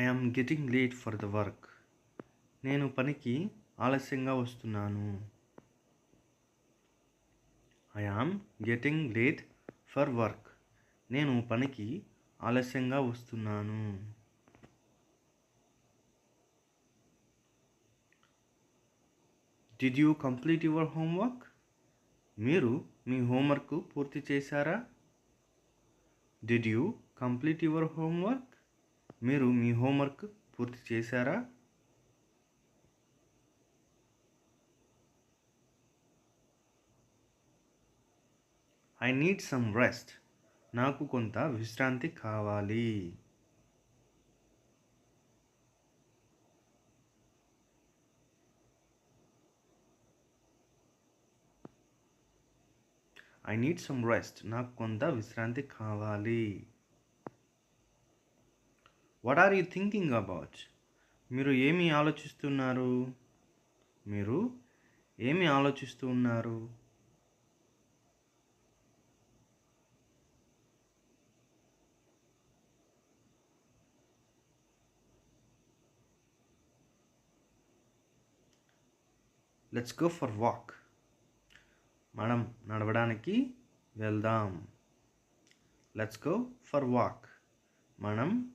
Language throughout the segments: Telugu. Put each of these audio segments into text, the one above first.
I getting late for the work నేను పనికి ఆలస్యంగా వస్తున్నాను. I getting late for work నేను పనికి ఆలస్యంగా వస్తున్నాను. Did you complete your homework మీరు మీ హోంవర్క్ పూర్తి చేశారా? Did you complete your homework మీరు మీ హోంవర్క్ పూర్తి చేశారా? ఐ నీడ్ సమ్ రెస్ట్ నాకు కొంత విశ్రాంతి కావాలి. ఐ నీడ్ సమ్ రెస్ట్ నాకు కొంత విశ్రాంతి కావాలి. What are you thinking about మీరు ఏమి ఆలోచిస్తున్నారు? మీరు ఏమి ఆలోచిస్తూ ఉన్నారు? లెట్స్ గో ఫర్ వాక్ మనం నడవడానికి వెళ్దాం. లెట్స్ గో ఫర్ వాక్ మనం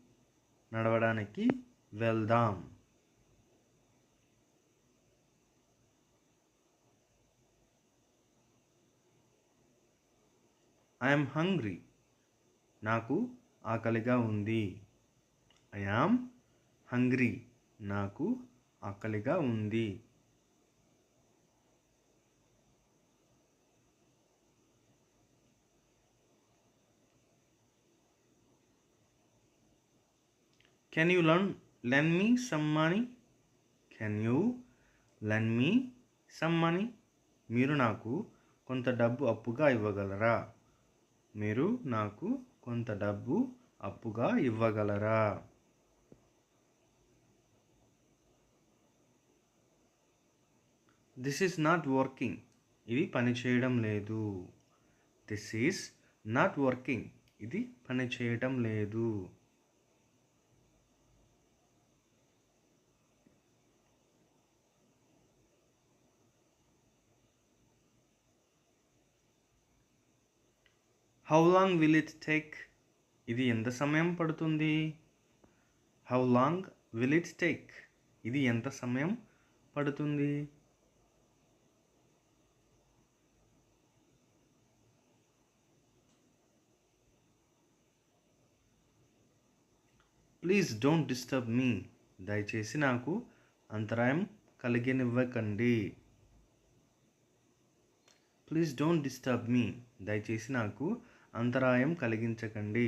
నడవడానికి వెళ్దాం. ఐఎమ్ హంగ్రీ నాకు ఆకలిగా ఉంది. ఐ యామ్ హంగ్రీ నాకు ఆకలిగా ఉంది. Can you learn lend me some money can you lend me some money మీరు నాకు కొంత డబ్బు అప్పుగా ఇవ్వగలరా? మీరు నాకు కొంత డబ్బు అప్పుగా ఇవ్వగలరా? దిస్ ఈజ్ నాట్ వర్కింగ్ ఇది పనిచేయడం లేదు. దిస్ ఈజ్ నాట్ వర్కింగ్ ఇది పనిచేయటం లేదు. How long will it take ఇది ఎంత సమయం పడుతుంది? How long will it take ఇది ఎంత సమయం పడుతుంది? ప్లీజ్ డోంట్ డిస్టర్బ్ మీ దయచేసి నాకు అంతరాయం కలిగినివ్వకండి. ప్లీజ్ డోంట్ డిస్టర్బ్ మీ దయచేసి నాకు అంతరాయం కలిగించకండి.